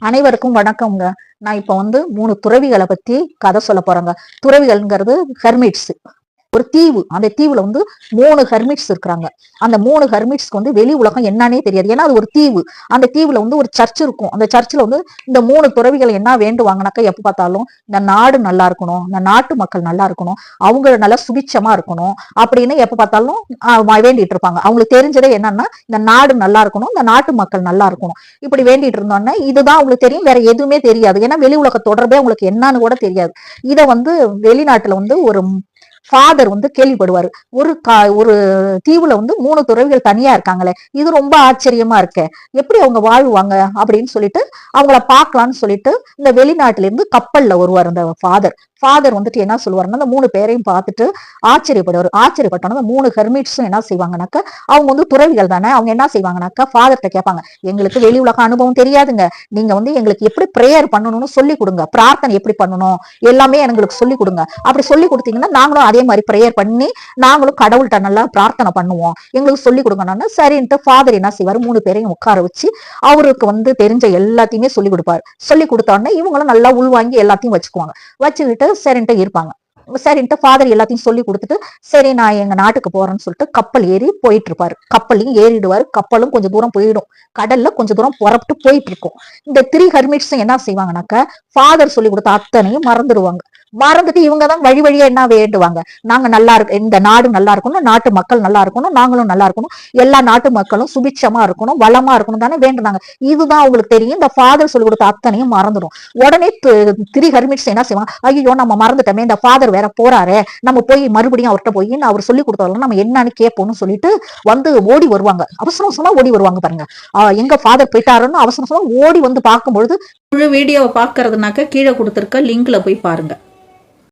அனைவருக்கும் வணக்கம்ங்க. நான் இப்ப வந்து மூணு துறவிகளை பத்தி கதை சொல்ல போறேங்க. துறவிகள்ங்கிறது ஹெர்மிட்ஸ். ஒரு தீவு. அந்த தீவுல வந்து மூணு ஹெர்மிட்ஸ் இருக்கிறாங்க. அந்த மூணு ஹெர்மிட்ஸ்க்கு வந்து வெளி உலகம் என்னன்னே தெரியாது. ஏன்னா அது ஒரு தீவு. அந்த தீவுல வந்து ஒரு சர்ச் இருக்கும். அந்த சர்ச்சில் வந்து இந்த மூணு துறவிகள் என்ன வேண்டுவாங்கனாக்கா எப்ப பார்த்தாலும் இந்த நாடு நல்லா இருக்கணும் இந்த நாட்டு மக்கள் நல்லா இருக்கணும் அவங்க நல்லா சுபிச்சமா இருக்கணும் அப்படின்னு எப்ப பார்த்தாலும் வேண்டிட்டு இருப்பாங்க. அவங்களுக்கு தெரிஞ்சதே என்னன்னா இந்த நாடு நல்லா இருக்கணும் இந்த நாட்டு மக்கள் நல்லா இருக்கணும். இப்படி வேண்டிட்டு இருந்தோன்னே இதுதான் அவங்களுக்கு தெரியும். வேற எதுவுமே தெரியாது. ஏன்னா வெளி உலக தொடர்பே அவங்களுக்கு என்னன்னு கூட தெரியாது. இதை வந்து வெளிநாட்டுல வந்து ஒரு ஃபாதர் வந்து கேள்விப்படுவாரு. ஒரு கா ஒரு தீவுல வந்து மூணு துறவிகள் தனியா இருக்காங்களே இது ரொம்ப ஆச்சரியமா இருக்க. எப்படி அவங்க வாழ்வாங்க அப்படின்னு சொல்லிட்டு அவங்கள பார்க்கலாம்னு சொல்லிட்டு இந்த வெளிநாட்டுல இருந்து கப்பல்ல வருவார் அந்த ஃபாதர் ஃபாதர் வந்துட்டு என்ன சொல்லுவாருன்னா அந்த மூணு பேரையும் பார்த்துட்டு ஆச்சரியப்படுவார். ஆச்சரியப்பட்டோன்னா அந்த மூணு ஹெர்மிட்ஸும் என்ன செய்வாங்கனாக்கா அவங்க வந்து துறவிகள் தானே. அவங்க என்ன செய்வாங்கனாக்கா ஃபாதர்கிட்ட கேட்பாங்க எங்களுக்கு வெளி உலக அனுபவம் தெரியாதுங்க. நீங்க வந்து எங்களுக்கு எப்படி ப்ரேயர் பண்ணணும்னு சொல்லி கொடுங்க. பிரார்த்தனை எப்படி பண்ணணும்? எல்லாமே எங்களுக்கு சொல்லி கொடுங்க. அப்படி சொல்லி கொடுத்தீங்கன்னா நாங்களும் அதே மாதிரி ப்ரேயர் பண்ணி நாங்களும் கடவுள்கிட்ட நல்லா பிரார்த்தனை பண்ணுவோம். எங்களுக்கு சொல்லி கொடுங்கன்னு சரின்ட்டு ஃபாதர் என்ன செய்வார்? மூணு பேரையும் உட்கார வச்சு அவருக்கு வந்து தெரிஞ்ச எல்லாத்தையுமே சொல்லி கொடுப்பாரு. சொல்லி கொடுத்த உடனே இவங்களும் நல்லா உள்வாங்கி எல்லாத்தையும் வச்சுக்குவாங்க. வச்சுக்கிட்டு சரின்ட்டு இருப்பாங்க. சரின்ட்டு ஃபாதர் எல்லாத்தையும் சொல்லி கொடுத்துட்டு சரி நான் எங்க நாட்டுக்கு போறேன்னு சொல்லிட்டு கப்பல் ஏறி போயிட்டு இருப்பாரு கப்பலையும் ஏறிடுவாரு. கப்பலும் கொஞ்சம் தூரம் போயிடும். கடல்ல கொஞ்சம் தூரம் புறப்பட்டு போயிட்டு இருக்கும் இந்த த்ரீ ஹெர்மிட்ஸும் என்ன செய்வாங்கனாக்கா ஃபாதர் சொல்லி கொடுத்த அத்தனையும் மறந்துடுவாங்க மறந்துட்டு இவங்க தான் வழி வழியா என்ன வேண்டுவாங்க? நாங்க நல்லா இருக்கு இந்த நாடு நல்லா இருக்கணும் நாட்டு மக்கள் நல்லா இருக்கணும் நாங்களும் நல்லா இருக்கணும். எல்லா நாட்டு மக்களும் சுபிட்சமா இருக்கணும் வளமா இருக்கணும் தானே வேண்டுனாங்க. இதுதான் அவங்களுக்கு தெரியும். இந்த ஃபாதர் சொல்லி கொடுத்த அத்தனையும் மறந்துடும். உடனே திரி ஹர்மிட்ஸ் என்ன செய்வாங்க ஐயோ நம்ம மறந்துட்டோமே இந்த ஃபாதர் வேற போறாரு. நம்ம போய் மறுபடியும் அவர்கிட்ட போய் அவர் சொல்லி கொடுத்தாலும் நம்ம என்னன்னு கேட்போம்னு சொல்லிட்டு வந்து ஓடி வருவாங்க. அவசர அவசரமா ஓடி வருவாங்க பாருங்க. எங்க ஃபாதர் போயிட்டாருன்னு அவசர அவசரமா ஓடி வந்து பார்க்கும்பொழுது முழு வீடியோவை பார்க்கறதுனாக்க கீழே கொடுத்துருக்க லிங்க்ல போய் பாருங்க.